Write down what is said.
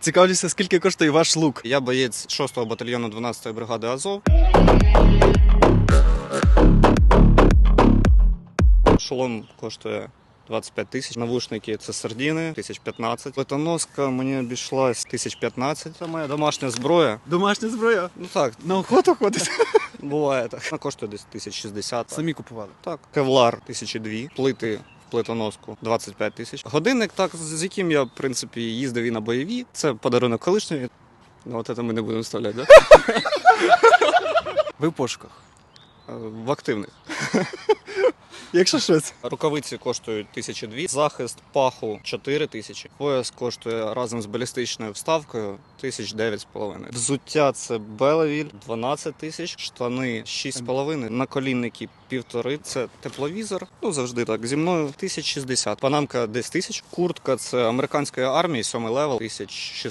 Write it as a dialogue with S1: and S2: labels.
S1: Цікавлюся, скільки коштує ваш лук?
S2: Я боєць 6-го батальйону 12-ї бригади Азов. Шолом коштує 25 тисяч. Навушники це сардіни, 1015. Плитоноска мені обійшлась 1015. Це моя домашня зброя.
S1: Домашня зброя.
S2: Ну так,
S1: На охоту ходить.
S2: буває так. Вона коштує десь 1060.
S1: Самі купували.
S2: Так, кевлар 1002, плити в плитоноску 25 тисяч. Годинник, так, з яким я, в принципі, їздив і на бойові. Це подарунок колишньої. Ну, от це ми не будемо вставляти, да?
S1: Ви в пошуках.
S2: Е, В активних.
S1: Якщо щось.
S2: Рукавиці коштують 1002, захист паху 4 тисячі. Пояс коштує разом з балістичною вставкою 1009,5. Взуття це Белевіль 12 тисяч, штани 6,5, наколінники півтори. Це тепловізор. Ну завжди так. Зі мною 1060. Панамка десь тисяч. Куртка це американської армії, 7 левел, 1600.